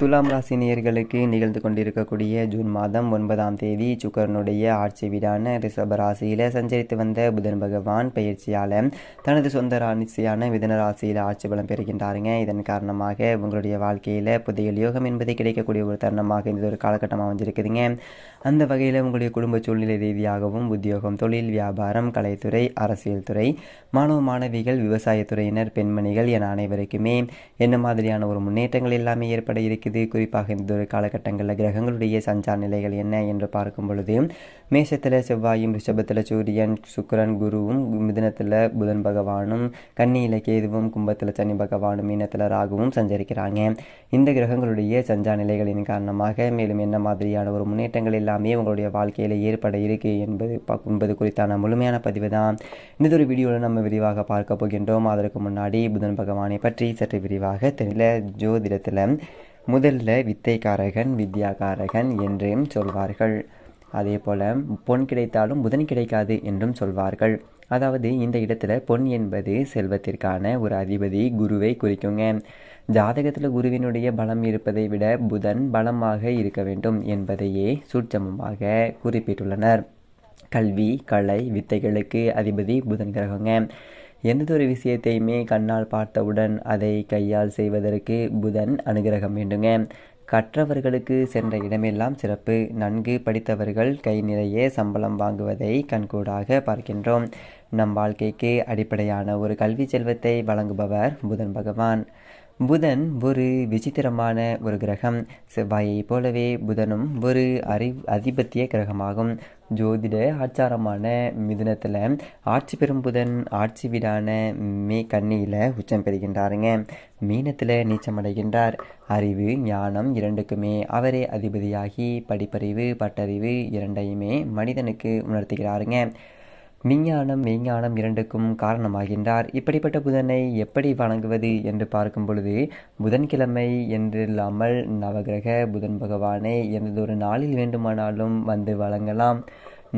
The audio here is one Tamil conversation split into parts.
துலாம் ராசி நேயர்களுக்கு நிகழ்ந்து கொண்டிருக்கக்கூடிய ஜூன் மாதம் ஒன்பதாம் தேதி சுக்கரனுடைய ஆட்சி வீடான ரிஷப ராசியில் சஞ்சரித்து வந்த புதன் பகவான் பயிற்சியால் தனது சொந்த ராசியான மிதன ராசியில் ஆட்சி பலம் பெறுகின்றாருங்க. இதன் காரணமாக உங்களுடைய வாழ்க்கையில் புதிய யோகம் என்பது கிடைக்கக்கூடிய ஒரு தருணமாக இந்த ஒரு காலகட்டமாக அமைஞ்சிருக்குதுங்க. அந்த வகையில் உங்களுடைய குடும்ப சூழ்நிலை ரீதியாகவும் உத்தியோகம் தொழில் வியாபாரம் கலைத்துறை அரசியல் துறை மாணவ மாணவிகள் விவசாயத்துறையினர் பெண்மணிகள் என அனைவருக்குமே என்ன மாதிரியான ஒரு முன்னேற்றங்கள் எல்லாமே ஏற்பட இருக்குது குறிப்பாக இந்த ஒரு காலகட்டங்களில் கிரகங்களுடைய சஞ்சார நிலைகள் என்ன என்று பார்க்கும் பொழுது மேஷத்தில் செவ்வாயும் ரிஷபத்தில் சூரியன் சுக்கரன் குருவும் மிதனத்தில் புதன் பகவானும் கன்னியில் கேதுவும் கும்பத்தில் சனி பகவானும் மீனத்தில் ராகுவும் சஞ்சரிக்கிறாங்க. இந்த கிரகங்களுடைய சஞ்சார நிலைகளின் காரணமாக மேலும் என்ன மாதிரியான ஒரு முன்னேற்றங்கள் எல்லாமே உங்களுடைய வாழ்க்கையில் ஏற்பட இருக்கு என்பது என்பது குறித்தான முழுமையான பதிவு தான். இந்த ஒரு வீடியோவில் நம்ம விரிவாக பார்க்க போகின்றோம். அதற்கு முன்னாடி புதன் பகவானை பற்றி சற்று விரிவாக தெரியல. ஜோதிடத்தில் முதல்ல வித்தைக்காரகன் வித்யாகாரகன் என்றும் சொல்வார்கள். அதே போல் பொன் கிடைத்தாலும் புதன் கிடைக்காது என்றும் சொல்வார்கள். அதாவது இந்த இடத்துல பொன் என்பது செல்வத்திற்கான ஒரு அதிபதி குருவை குறிக்குங்க. ஜாதகத்தில் குருவினுடைய பலம் இருப்பதை விட புதன் பலமாக இருக்க வேண்டும் என்பதையே சூட்சமமாக குறிப்பிட்டுள்ளனர். கல்வி கலை வித்தைகளுக்கு அதிபதி புதன் கிரகங்க. எந்ததொரு விஷயத்தையுமே கண்ணால் பார்த்தவுடன் அதை கையால் செய்வதற்கு புதன் அனுகிரகம் வேண்டுங்க. கற்றவர்களுக்கு சென்ற இடமெல்லாம் சிறப்பு. நன்கு படித்தவர்கள் கை நிறைய சம்பளம் வாங்குவதை கண்கூடாக பார்க்கின்றோம். நம் வாழ்க்கைக்கு அடிப்படையான ஒரு கல்வி செல்வத்தை வழங்குபவர் புதன் பகவான். புதன் ஒரு விசித்திரமான ஒரு கிரகம். செவ்வாயைப் போலவே புதனும் ஒரு அறி அதிபத்திய கிரகமாகும். ஜோதிட ஆச்சாரமான மிதுனத்தில் ஆட்சி பெறும் புதன் ஆட்சி வீடான மே கன்னியில் உச்சம் பெறுகின்றாருங்க. மீனத்தில் நீச்சமடைகின்றார் அறிவு ஞானம் இரண்டுக்குமே அவரே அதிபதியாகி படிப்பறிவு பட்டறிவு இரண்டையுமே மனிதனுக்கு உணர்த்துகிறாருங்க. விஞ்ஞானம் மெய்ஞானம் இரண்டுக்கும் காரணமாகின்றார். இப்படிப்பட்ட புதனை எப்படி வணங்குவது என்று பார்க்கும் பொழுது புதன்கிழமை என்றில்லாமல் நவகிரக புதன் பகவானை எந்ததொரு நாளில் வேண்டுமானாலும் வந்து வழங்கலாம்.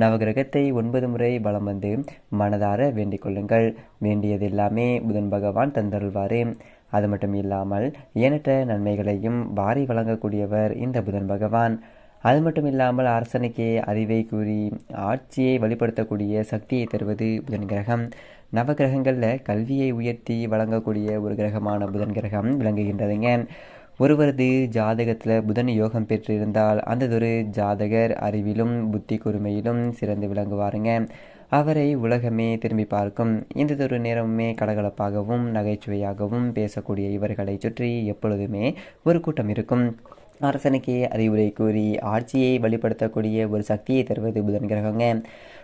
நவகிரகத்தை ஒன்பது முறை வலம் வந்து மனதார வேண்டிக் கொள்ளுங்கள். வேண்டியது எல்லாமே புதன் பகவான் தந்தருள்வாரே. அது மட்டும் இல்லாமல் ஏனற்ற நன்மைகளையும் வாரி வழங்கக்கூடியவர் இந்த புதன் பகவான். அது மட்டும் இல்லாமல் அரசனுக்கே அறிவை கூறி ஆட்சியை வெளிப்படுத்தக்கூடிய சக்தியை தருவது புதன் கிரகம். நவகிரகங்களில் கல்வியை உயர்த்தி வழங்கக்கூடிய ஒரு கிரகமான புதன் கிரகம் விளங்குகின்றதுங்க. ஒருவரது ஜாதகத்தில் புதன் யோகம் பெற்றிருந்தால் அந்ததொரு ஜாதகர் அறிவிலும் புத்தி கூர்மையிலும் சிறந்து விளங்குவாருங்க. அவரை உலகமே திரும்பி பார்க்கும். இந்ததொரு நேரமுமே கலகலப்பாகவும் நகைச்சுவையாகவும் பேசக்கூடிய இவர்களை சுற்றி எப்பொழுதுமே ஒரு கூட்டம் இருக்கும். அரசனுக்கே அறிவுரை கூறி ஆட்சியை வெளிப்படுத்தக்கூடிய ஒரு சக்தியை தருவது புதன் கிரகங்க.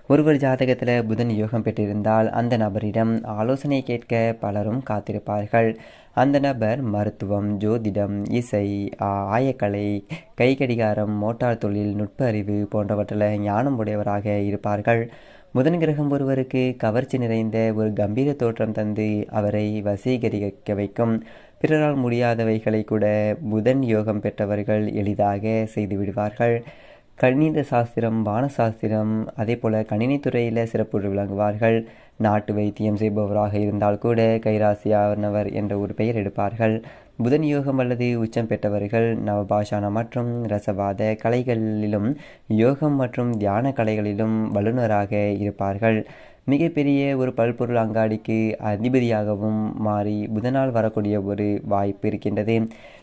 ஒருவர் ஜாதகத்தில் புதன் யோகம் பெற்றிருந்தால் அந்த நபரிடம் ஆலோசனை கேட்க பலரும் காத்திருப்பார்கள். அந்த நபர் மருத்துவம் ஜோதிடம் இசை ஆயக்கலை ஆயக்கலை கைக்கடிகாரம் மோட்டார் தொழில் நுட்ப அறிவு போன்றவற்றில் ஞானம் உடையவராக இருப்பார்கள். புதன் கிரகம் ஒருவருக்கு கவர்ச்சி நிறைந்த ஒரு கம்பீர தோற்றம் தந்து அவரை வசீகரிக்க வைக்கும். பிறரால் முடியாதவைகளை கூட புதன் யோகம் பெற்றவர்கள் எளிதாக செய்து விடுவார்கள். கணித சாஸ்திரம் வானசாஸ்திரம் அதே போல கணினித்துறையில் சிறப்பு விளங்குவார்கள். நாட்டு வைத்தியம் செய்பவராக இருந்தால் கூட கைராசியானவர் என்ற ஒரு பெயர் எடுப்பார்கள். புதன் யோகம் அல்லது உச்சம் பெற்றவர்கள் நவபாஷான மற்றும் ரசவாத கலைகளிலும் யோகம் மற்றும் தியான கலைகளிலும் வல்லுநராக இருப்பார்கள். மிகப்பெரிய ஒரு பல்பொருள் அங்காடிக்கு அதிபதியாகவும் மாறி புதனால் வரக்கூடிய ஒரு வாய்ப்பு இருக்கின்றது.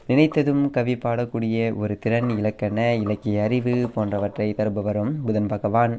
நினைத்ததும் கவி பாடக்கூடிய ஒரு திறன் இலக்கண இலக்கிய அறிவு போன்றவற்றை தருபவரும் புதன் பகவான்.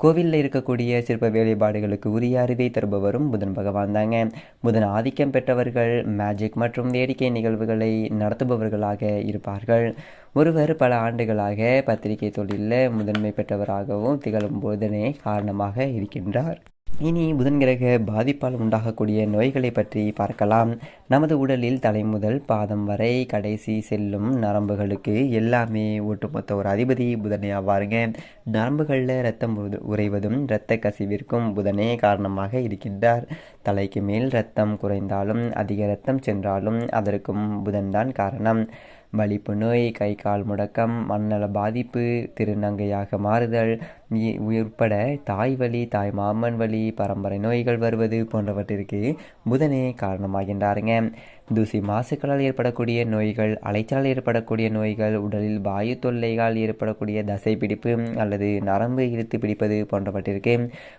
கோவிலில் இருக்கக்கூடிய சிற்ப வேலைப்பாடுகளுக்கு உரிய அறிவை தருபவரும் புதன் பகவான் தாங்க. புதன் ஆதிக்கம் பெற்றவர்கள் மேஜிக் மற்றும் வேடிக்கை நிகழ்வுகளை நடத்துபவர்களாக இருப்பார்கள். ஒருவர் பல ஆண்டுகளாக பத்திரிகை தொழிலில் முதன்மை பெற்றவராகவும் திகழும் போதனே காரணமாக இருக்கின்றார். இனி புதன் கிரக பாதிப்பால் உண்டாகக்கூடிய நோய்களை பற்றி பார்க்கலாம். நமது உடலில் தலை முதல் பாதம் வரை கடைசி செல்லும் நரம்புகளுக்கு எல்லாமே ஒட்டுமொத்த ஒரு அதிபதி புதனே ஆவாருங்க. நரம்புகளில் ரத்தம் உறைவதும் இரத்த கசிவிற்கும் புதனே காரணமாக இருக்கின்றார். தலைக்கு மேல் ரத்தம் குறைந்தாலும் அதிக ரத்தம் சென்றாலும் அதற்கும் புதன்தான் காரணம். வலிப்பு நோய் கை கால் முடக்கம் மண்ணல பாதிப்பு திருநங்கையாக மாறுதல் உட்பட தாய் வழி தாய் மாமன் வழி பரம்பரை நோய்கள் வருவது போன்றவற்றிற்கு புதனே காரணமாகின்றாருங்க. தூசி மாசுக்களால் ஏற்படக்கூடிய நோய்கள் அலைச்சலால் ஏற்படக்கூடிய நோய்கள் உடலில் வாயு தொல்லைகளால் ஏற்படக்கூடிய தசை பிடிப்பு அல்லது நரம்பு இழுத்து பிடிப்பது போன்றவற்றிற்கு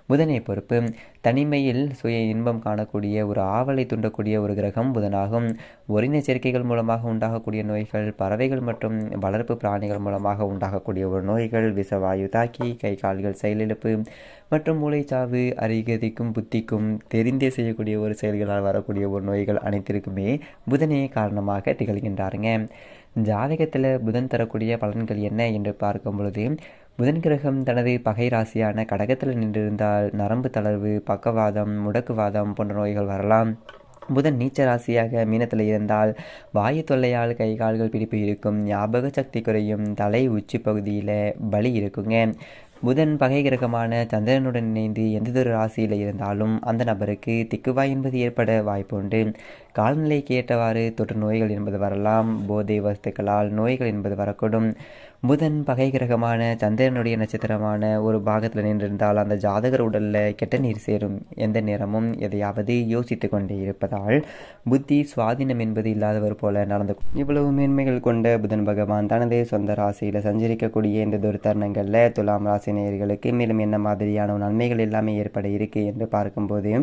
புதனை பொறுப்பு. தனிமையில் சுய இன்பம் காணக்கூடிய ஒரு ஆவலை தூண்டக்கூடிய ஒரு கிரகம் புதனாகும். ஒரின சேர்க்கைகள் மூலமாக உண்டாகக்கூடிய நோய்கள் பறவைகள் மற்றும் வளர்ப்பு பிராணிகள் மூலமாக உண்டாகக்கூடிய ஒரு நோய்கள் விஷவாயு தாக்கி கை கால்கள் செயலிழப்பு மற்றும் மூளைச்சாவு அறிகதிக்கும் புத்திக்கும் தெரிந்தே செய்யக்கூடிய ஒரு செயல்களால் வரக்கூடிய ஒரு நோய்கள் அனைத்திற்குமே புதனே காரணமாக திகழ்கின்றாருங்க. ஜாதகத்தில் புதன் தரக்கூடிய பலன்கள் என்ன என்று பார்க்கும் பொழுது புதன் கிரகம் தனது பகை ராசியான கடகத்தில் நின்றிருந்தால் நரம்பு தளர்வு பக்கவாதம் முடக்குவாதம் போன்ற நோய்கள் வரலாம். புதன் நீச்ச ராசியாக மீனத்தில் இருந்தால் வாயு தொல்லையால் கை கால்கள் பிடிப்பு இருக்கும் ஞாபக சக்தி குறையும் தலை உச்சி பகுதியில் வலி இருக்குங்க. புதன் பகை கிரகமான சந்திரனுடன் இணைந்து எந்ததொரு ராசியில் இருந்தாலும் அந்த நபருக்கு திக்குவாய் என்பது ஏற்பட வாய்ப்புண்டு. காலநிலைக்கு ஏற்றவாறு தொற்று நோய்கள் என்பது வரலாம். போதை வஸ்துக்களால் நோய்கள் என்பது வரக்கூடும். புதன் பகை கிரகமான சந்திரனுடைய நட்சத்திரமான ஒரு பாகத்தில் நின்றிருந்தால் அந்த ஜாதகர் உடலில் கெட்ட நீர் சேரும். எந்த நேரமும் எதையாவது யோசித்து கொண்டே இருப்பதால் புத்தி சுவாதீனம் என்பது இல்லாதவர் போல நடந்து இவ்வளவு மேன்மைகள் கொண்ட புதன் பகவான் தனது சொந்த ராசியில் சஞ்சரிக்கக்கூடிய இந்த ஒரு தருணங்களில் துலாம் ராசி நேயர்களுக்கு மேலும் என்ன மாதிரியான நன்மைகள் எல்லாமே ஏற்பட இருக்கு என்று பார்க்கும்போது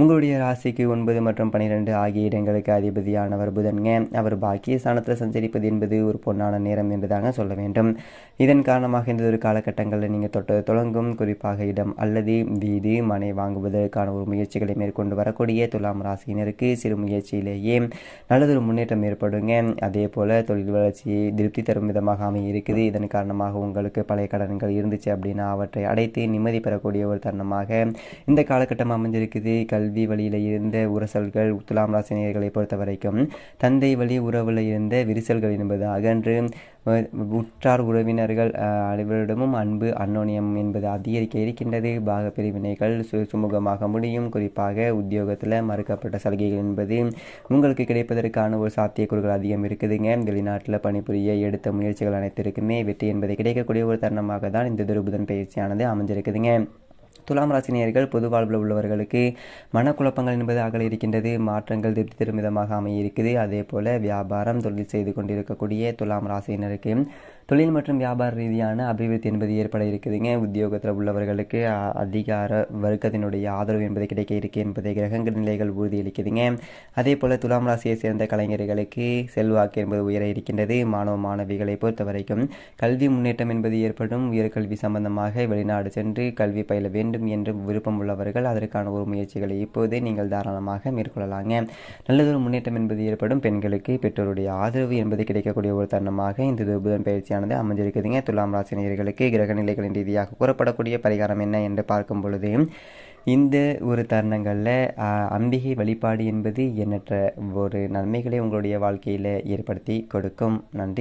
உங்களுடைய ராசிக்கு ஒன்பது மற்றும் பனிரெண்டு ஆகிய இடங்களுக்கு அதிபதியானவர் புதன்க அவர் பாக்கிய ஸ்தானத்தில் சஞ்சரிப்பது என்பது ஒரு பொன்னான நேரம் என்று தாங்க சொல்ல வேண்டும். இதன் காரணமாக இந்த ஒரு காலகட்டங்களில் நீங்கள் தொட்டு தொடங்கும் குறிப்பாக இடம் அல்லது வீடு மனை வாங்குவதற்கான ஒரு முயற்சிகளை மேற்கொண்டு வரக்கூடிய துலாம் ராசியினருக்கு சிறு முயற்சியிலேயே நல்லதொரு முன்னேற்றம் ஏற்படுங்க. அதே போல் தொழில் வளர்ச்சியை திருப்தி தரும் விதமாக அமைய இருக்குது. இதன் காரணமாக உங்களுக்கு பழைய கடன்கள் இருந்துச்சு அப்படின்னா அவற்றை அடைத்து நிம்மதி பெறக்கூடிய ஒரு தருணமாக இந்த காலகட்டம் அமைஞ்சிருக்குது. கல்வி வழியில் இருந்த உரசல்கள் துலாம் ராசினியர்களை பொறுத்த வரைக்கும் தந்தை வழி உறவில் இருந்த விரிசல்கள் என்பது அகன்று உற்றார் உறவினர்கள் அனைவரிடமும் அன்பு அன்னோனியம் என்பது அதிகரிக்க இருக்கின்றது. பாக பிரிவினைகள் சு சுமூகமாக முடியும். குறிப்பாக உத்தியோகத்தில் மறுக்கப்பட்ட சலுகைகள் என்பது உங்களுக்கு கிடைப்பதற்கான ஒரு சாத்தியக்கூறுகள் அதிகம் இருக்குதுங்க. வெளிநாட்டில் பணிபுரிய எடுத்த முயற்சிகள் அனைத்திற்குமே வெற்றி என்பது கிடைக்கக்கூடிய ஒரு தருணமாக தான் இந்த துருபுதன் பயிற்சியானது அமைஞ்சிருக்குதுங்க. துலாம் ராசினியர்கள் பொது வாழ்வில் உள்ளவர்களுக்கு மனக்குழப்பங்கள் என்பது அகல இருக்கின்றது. மாற்றங்கள் திருப்தி தரும் விதமாக அமையிருக்குது அதே போல வியாபாரம் தொழில் செய்து கொண்டிருக்கக்கூடிய துலாம் ராசியினருக்கு தொழில் மற்றும் வியாபார ரீதியான அபிவிருத்தி என்பது ஏற்பட இருக்குதுங்க. உத்தியோகத்தில் உள்ளவர்களுக்கு அதிகார வர்க்கத்தினுடைய ஆதரவு என்பது கிடைக்க இருக்கு என்பதை கிரகங்கள் நிலைகள் உறுதியளிக்குதுங்க. அதே போல் துலாம் ராசியை சேர்ந்த கலைஞர்களுக்கு செல்வாக்கு என்பது உயர இருக்கின்றது. மாணவ மாணவிகளை பொறுத்த வரைக்கும் கல்வி முன்னேற்றம் என்பது ஏற்படும். உயர்கல்வி சம்பந்தமாக வெளிநாடு சென்று கல்வி பயில வேண்டும் என்று விருப்பம் உள்ளவர்கள் அதற்கான ஒரு முயற்சிகளை இப்போதே நீங்கள் தாராளமாக மேற்கொள்ளலாங்க. நல்லதொரு முன்னேற்றம் என்பது ஏற்படும். பெண்களுக்கு பெற்றோருடைய ஆதரவு என்பது கிடைக்கக்கூடிய ஒரு தருணமாக இந்த புதன் பயிற்சியானது அமைஞ்சிருக்குதுங்க துலாம் ராசினியர்களுக்கு கிரக நிலைகளின் ரீதியாக கூறப்படக்கூடிய பரிகாரம் என்ன என்று பார்க்கும் பொழுது இந்த ஒரு தருணங்களில் அம்பிகை வழிபாடு என்பது எண்ணற்ற ஒரு நன்மைகளை உங்களுடைய வாழ்க்கையில் ஏற்படுத்தி கொடுக்கும். நன்றி.